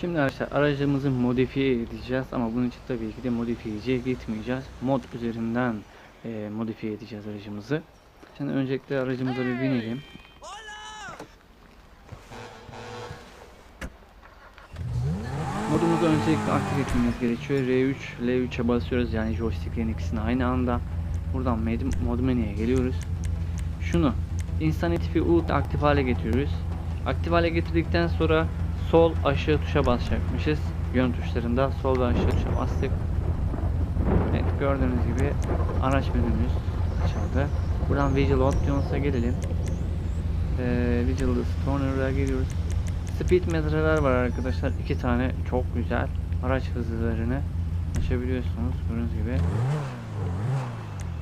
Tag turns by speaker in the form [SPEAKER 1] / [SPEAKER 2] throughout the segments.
[SPEAKER 1] Şimdi arkadaşlar aracımızı modifiye edeceğiz ama bunun için tabii ki de modifiyeciye gitmeyeceğiz. Mod üzerinden e, modifiye edeceğiz aracımızı. Şimdi öncelikle aracımıza bir binelim. Modumuzu öncelikle aktif etmemiz gerekiyor. R3, L3'e basıyoruz yani joysticklerin ikisini aynı anda. Buradan mod menüye geliyoruz. Şunu Insanity ULT aktif hale getiriyoruz. Aktif hale getirdikten sonra sol aşağı tuşa basacakmışız. Yön tuşlarında sol ve aşağı tuşa bastık. Evet gördüğünüz gibi araç menümüz açıldı. Buradan Visual Options'a gelelim. Ee, Visual Stoner'a geliyoruz. Speed metreler var arkadaşlar. iki tane çok güzel araç hızlarını açabiliyorsunuz gördüğünüz gibi.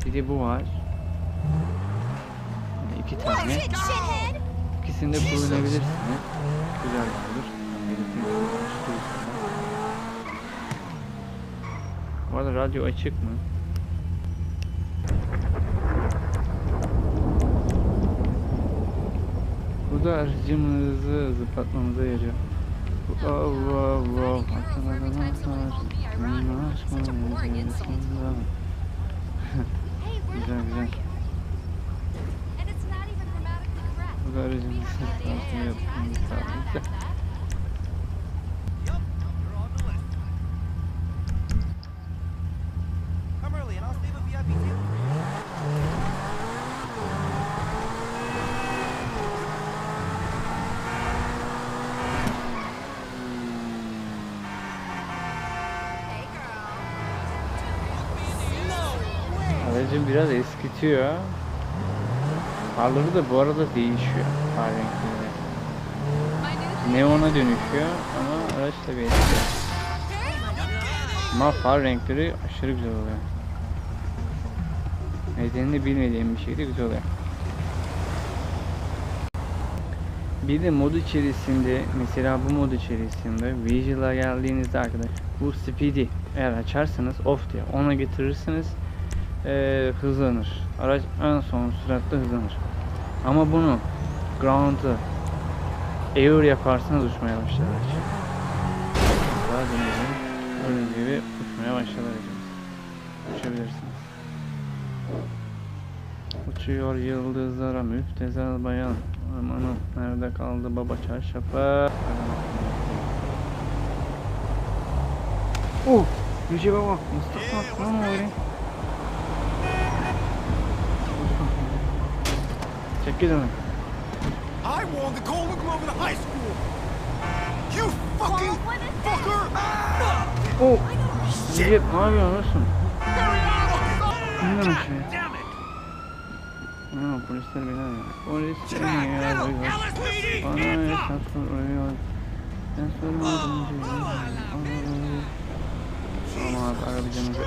[SPEAKER 1] Bir de bu var. Yani iki tane. İkisini de kullanabilirsiniz. Güzel olur. Belirteyim. Bu arada radyo açık mı? Bu da aracımızı zıplatmamıza yarıyor. Wow wow wow. Aklına da nazar. Senin aşkın yüzünden. Aracım biraz eskitiyor. Farları da bu arada değişiyor. Far renkleri. Neona dönüşüyor ama araç da bir eskiyor. Ama far renkleri aşırı güzel oluyor. Nedenini bilmediğim bir şey de güzel oluyor. Bir de mod içerisinde mesela bu mod içerisinde Visual'a geldiğinizde arkadaş bu Speedy eğer açarsanız off diye ona getirirsiniz eee, hızlanır. Araç en son süratte hızlanır. Ama bunu ground'ı Air yaparsanız uçmaya başlar araç. Daha deneyelim. Gördüğünüz gibi uçmaya başladı aracımız. Uçabilirsiniz. Uçuyor yıldızlara müptezel bayan. Amanım nerede kaldı baba çarşafı? Oh! Yüce baba Mustafa ne oluyor? Check.
[SPEAKER 2] I warned the Golden Glove in high school. You fucking Mom, what is fucker!
[SPEAKER 1] Ah! Oh, oh shit. Yep, abi alırsın.
[SPEAKER 2] Bilmiyorum şey.
[SPEAKER 1] No, polisler beni arıyor. Polis beni arıyor. Bana esas soruyor. Ben sormadım diyor. Ama abi arabayacağımızı.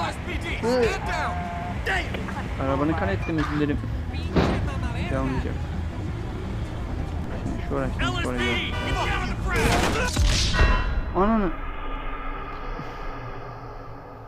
[SPEAKER 2] LSPD, stand down!
[SPEAKER 1] Arabanı kanetten izlerim. Yanmayacak. Şimdi şu araçtan
[SPEAKER 2] ground!
[SPEAKER 1] Ananı.